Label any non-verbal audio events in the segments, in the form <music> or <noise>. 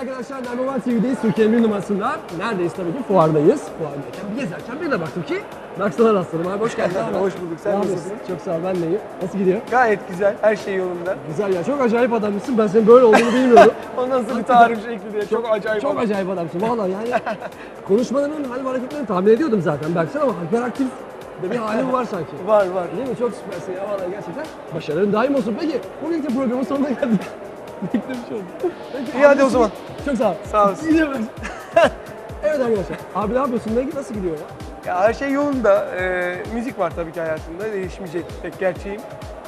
arkadaşlar Number One TV'deyiz. Türkiye'nin bir numarasında. Neredeyiz tabii ki? Fuardayız. Fuardayken bir gezerken bir de baktım ki Dax'lara rastladım. Abi hoş geldin. abi. Hoş bulduk. Sen nasılsın? Çok sağ ol. Ben de iyiyim. Nasıl gidiyor? Gayet güzel. Her şey yolunda. Güzel ya. Çok acayip adammışsın. Ben senin böyle olduğunu bilmiyordum. <laughs> O nasıl bir tarif şekli diye. Çok acayip. Çok acayip adamsın. Valla yani <laughs> konuşmalarının hal hareketlerini tahmin ediyordum zaten. Baksana ama hiperaktif de bir halin var sanki. <laughs> Var var. Değil mi? Çok süpersin ya vallahi gerçekten. Başarıların daim olsun. Peki bugünkü programın sonuna geldik. Beklemiş oldum. İyi, hadi o zaman. Çok sağ ol. Sağ olasın. Gidiyoruz. <laughs> evet arkadaşlar. Abi ne yapıyorsun? Ne, nasıl gidiyor ya? Ya her şey yolunda. Ee, müzik var tabii ki hayatımda. Değişmeyecek tek gerçeğim.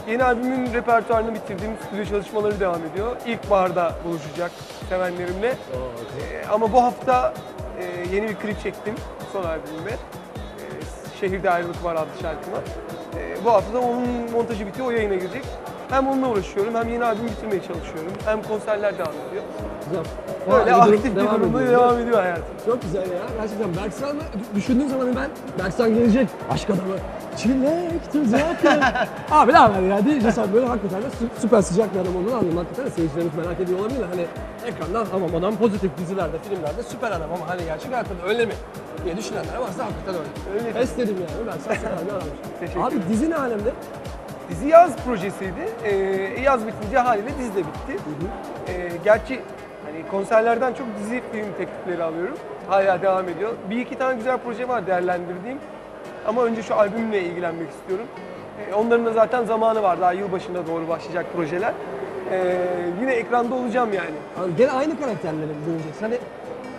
Yeni albümün repertuarını bitirdim. Stüdyo çalışmaları devam ediyor. İlkbaharda buluşacak sevenlerimle. Ee, ama bu hafta e, yeni bir klip çektim son albümüme. Ee, Şehirde Ayrılık Var adlı şarkıma. Ee, bu hafta da onun montajı bitiyor, o yayına girecek. Hem onunla uğraşıyorum, hem yeni albüm bitirmeye çalışıyorum. Hem konserler devam ediyor. Güzel. Böyle Vay, aktif bir devam durumda ediyor. devam ediyor hayatım. Çok güzel ya. Gerçekten Berksan'ı düşündüğün zaman ben Berksan gelecek. Aşk adamı. Çilek tuzaklı. <laughs> Abi ne haber ya deyince sen böyle hakikaten de sü- süper sıcak bir adam olduğunu anlıyorum. Hakikaten de seyircilerimiz merak ediyor olabilir. Hani ekrandan tamam adam pozitif dizilerde, filmlerde süper adam ama hani gerçek hayatta da öyle mi? diye düşünenler varsa hakikaten öyle. Öyle. Pes dedim yani. Berksan süper bir adammış. Teşekkür Abi dizi ne alemde? Dizi yaz projesiydi. Ee, yaz bitince haliyle dizi de bitti. Ee, gerçi hani konserlerden çok dizi film teklifleri alıyorum. Hala devam ediyor. Bir iki tane güzel proje var değerlendirdiğim. Ama önce şu albümle ilgilenmek istiyorum. Ee, onların da zaten zamanı var. Daha yılbaşına doğru başlayacak projeler. Ee, yine ekranda olacağım yani. Gene aynı karakterleri bürüneceksin. Hani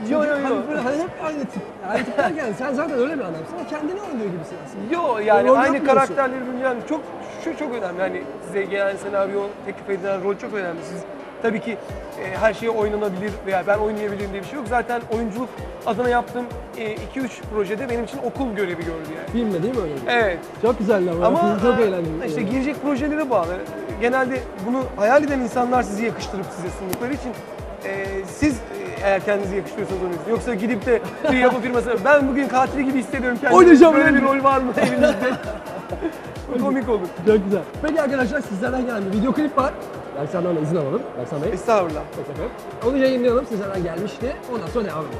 Yo, yo, yo. Hani, böyle, hani hep aynı tip. Aynı tip derken sen zaten öyle bir adamsın ama kendini oynuyor gibisin aslında. Yo yani Rol aynı yapmıyorsun. karakterleri yani çok şu çok önemli. Hani size gelen senaryo teklif edilen rol çok önemli. Siz tabii ki e, her şey oynanabilir veya ben oynayabilirim diye bir şey yok. Zaten oyunculuk adına yaptığım 2-3 projede benim için okul görevi gördü yani. Filmle değil mi öyle? Evet. Çok güzeldi ama. Ama çok e, eğlendim. işte girecek projelere bağlı. Genelde bunu hayal eden insanlar sizi yakıştırıp size sundukları için e, siz eğer kendinizi yakıştırıyorsanız oynuyorsunuz. Yoksa gidip de bir yapı firması ben bugün katil gibi hissediyorum kendimi. Oynayacağım Böyle öyle bir rol var mı elinizde? <laughs> Bu komik olur. Çok güzel. Peki arkadaşlar sizlerden gelen bir video klip var. Berksan'dan da izin alalım. Berksan Bey. Estağfurullah. Peki efendim. Onu yayınlayalım. Sizlerden gelmişti. Ondan sonra devam edelim.